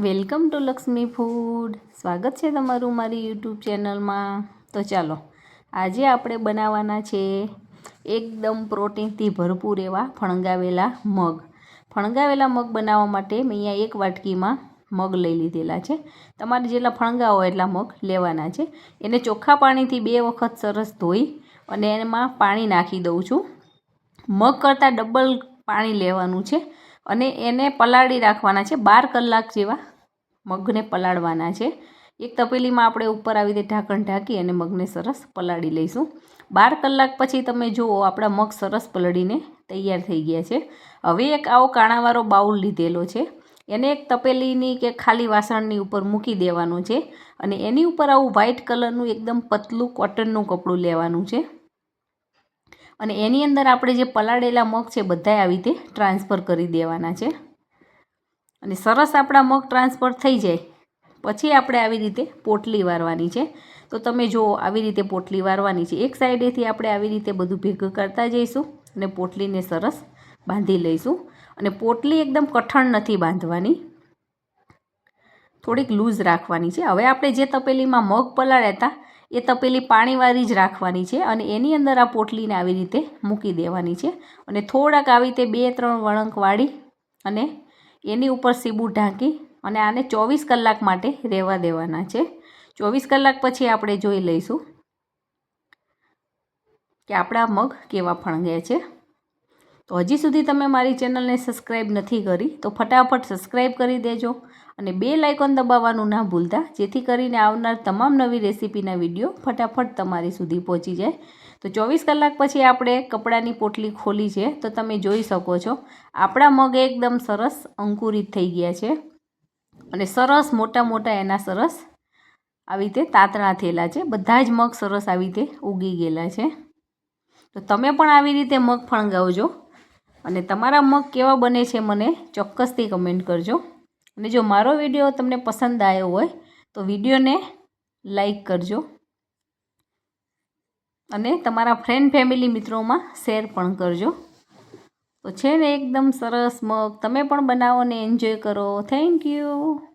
Welcome to Lakshmi food. સ્વાગત છે તમારું મારી યુટ્યુબ ચેનલમાં. તો ચાલો, આજે આપણે બનાવવાના છે એકદમ પ્રોટીનથી ભરપૂર એવા ફણગાવેલા મગ. ફણગાવેલા મગ બનાવવા માટે મેં અહીંયા એક વાટકીમાં મગ લઈ લીધેલા છે. તમારે જેટલા ફણગા હોય એટલા મગ લેવાના છે. એને ચોખ્ખા પાણીથી બે વખત સરસ ધોઈ અને એમાં પાણી નાખી દઉં છું. મગ કરતાં ડબલ પાણી લેવાનું છે. અને એને પલાળી રાખવાના છે, બાર કલાક જેવા મગને પલાળવાના છે. એક તપેલીમાં આપણે ઉપર આવી રીતે ઢાંકણ ઢાંકી અને મગને સરસ પલાળી લઈશું. બાર કલાક પછી તમે જુઓ, આપણા મગ સરસ પલળીને તૈયાર થઈ ગયા છે. હવે એક આવો કાણાવાળો બાઉલ લીધેલો છે. એને એક તપેલીની કે ખાલી વાસણની ઉપર મૂકી દેવાનું છે અને એની ઉપર આવું વ્હાઇટ કલરનું એકદમ પતલું કોટનનું કપડું લેવાનું છે. અને એની અંદર આપણે જે પલાળેલા મગ છે બધાય આવી રીતે ટ્રાન્સફર કરી દેવાના છે. અને સરસ આપણા મગ ટ્રાન્સફર થઈ જાય. પછી આપણે આવી રીતે પોટલી વારવાની છે. તો તમે જુઓ, આવી રીતે પોટલી વારવાની છે. એક સાઈડેથી આપણે આવી રીતે બધું ભેગું કરતા જઈશું અને પોટલીને સરસ બાંધી લઈશું. અને પોટલી એકદમ કઠણ નથી બાંધવાની. થોડીક લૂઝ રાખવાની છે. હવે આપણે જે તપેલીમાં મગ પલાળ્યા હતા એ તપેલી પાણીવાળી જ રાખવાની છે અને એની અંદર આ પોટલીને આવી રીતે મૂકી દેવાની છે અને થોડાક આવી રીતે બે ત્રણ વળંક વાળી અને એની ઉપર સીબું ઢાંકી અને આને ચોવીસ કલાક માટે રહેવા દેવાના છે. ચોવીસ કલાક પછી આપણે જોઈ લઈશું કે આપણા મગ કેવા ફણગ્યા છે. તો હજી સુધી તમે મારી ચેનલને સબસ્ક્રાઈબ નથી કરી, તો ફટાફટ સબસ્ક્રાઈબ કરી દેજો અને બે લાઇકોન દબાવવાનું ના ભૂલતા, જેથી કરીને આવનાર તમામ નવી રેસીપીના વીડિયો ફટાફટ તમારી સુધી પહોંચી જાય. તો ચોવીસ કલાક પછી આપણે કપડાની પોટલી ખોલી છે, તો તમે જોઈ શકો છો, આપણા મગ એકદમ સરસ અંકુરિત થઈ ગયા છે અને સરસ મોટા મોટા એના સરસ આવી રીતે તાતણા થયેલા છે, બધા જ મગ સરસ આવી રીતે ઉગી ગયેલા છે. તો તમે પણ આવી રીતે મગ ફણગાવજો અને તમારા મગ કેવા બને છે મને ચોક્કસથી કમેન્ટ કરજો. અને જો મારો વીડિયો તમને પસંદ આવ્યો હોય, તો વિડીયોને લાઈક કરજો. અને તમારા ફ્રેન્ડ ફેમિલી મિત્રોમાં શેર પણ કરજો. તો છે ને એકદમ સરસ મગ. તમે પણ બનાવો ને એન્જોય કરો. Thank you